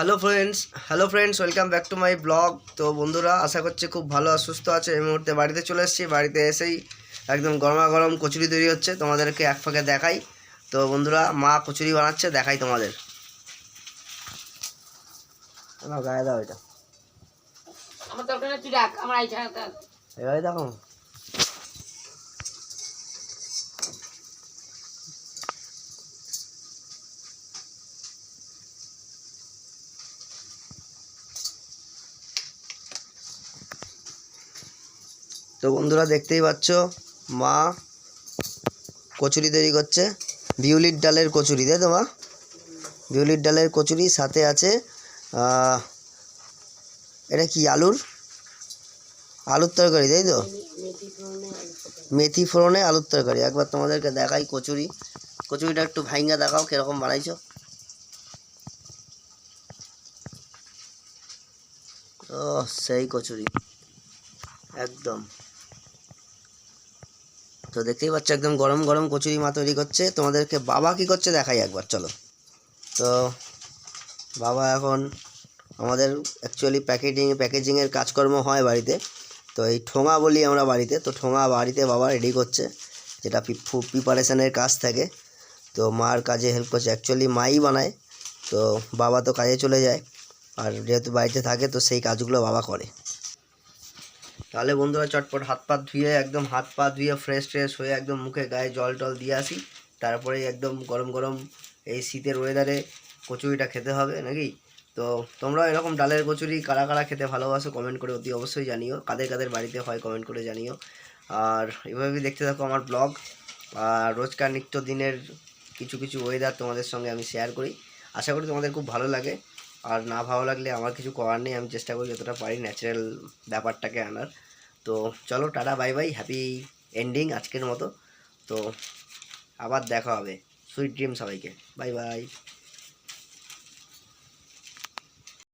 Hello friends hello friends welcome back to my blog তো বন্ধুরা আশা করছি খুব ভালো আর সুস্থ আছে। এই মুহূর্তে বাড়িতে চলে এসেছি। বাড়িতে এসেই একদম গরমা গরম কচুরি তৈরি হচ্ছে। তোমাদেরকে এক ফাঁকে দেখাই। তো বন্ধুরা মা কচুরি বানাচ্ছে দেখাই তোমাদের। গায়ে দাও এটা। আমার তুই রাখ এভাবে দেখো। তো বন্ধুরা দেখতেই পাচ্ছ, মা কচুরি তৈরি করছে। বিউলির ডালের কচুরি, তাই তো মা? বিউলির ডালের কচুরি সাথে আছে এটা কি, আলুর? আলুর তরকারি, তাই তো? মেথি ফোড়নে আলুর তরকারি। একবার তোমাদেরকে দেখাই কচুরি। কচুরিটা একটু ভাইঙ্গা দেখাও কীরকম বানাইছো। ও, সেই কচুরি। একদম। তো দেখতেই পাচ্ছ একদম গরম গরম কচুরি মা তৈরি করছে। তোমাদেরকে বাবা কি করছে দেখাই একবার, চলো। তো বাবা এখন আমাদের অ্যাকচুয়ালি প্যাকেটিং প্যাকেজিংয়ের কাজকর্ম হয় বাড়িতে। তো এই ঠোঙা বলি আমরা বাড়িতে। তো ঠোঙা বাড়িতে বাবা রেডি করছে, যেটা প্রিপারেশনের কাজ থাকে। তো মার কাজে হেল্প করছে। অ্যাকচুয়ালি মাই বানায়। তো বাবা তো কাজে চলে যায়। আর যেহেতু বাড়িতে থাকে, তো সেই কাজগুলো বাবা করে। তাহলে বন্ধুরা চটপট হাত পা ধুয়ে, একদম হাত পা ধুয়ে ফ্রেশ ট্রেশ হয়ে একদম মুখে গায়ে জল টল দিয়ে আসি। তারপরে একদম গরম গরম এই শীতের ওয়েদারে কচুরিটা খেতে হবে নাকি? তো তোমরা এরকম ডালের কচুরি কারা কারা খেতে ভালোবাসো কমেন্ট করে অতি অবশ্যই জানিও। কাদের কাদের বাড়িতে হয় কমেন্ট করে জানিও। আর এভাবেই দেখতে থাকো আমার ব্লগ আর রোজকার নিত্য দিনের কিছু কিছু ওয়েদার তোমাদের সঙ্গে আমি শেয়ার করি। আশা করি তোমাদের খুব ভালো লাগে। আর না ভালো লাগলে আমার কিছু করার নেই, আমি চেষ্টা করি যতটা পারি ন্যাচারাল ব্যাপারটাকে আনার। তো চলো tata bye bye happy ending আজকের মতো। তো আবার দেখা হবে। সুইট ড্রিম সবাইকে। Bye bye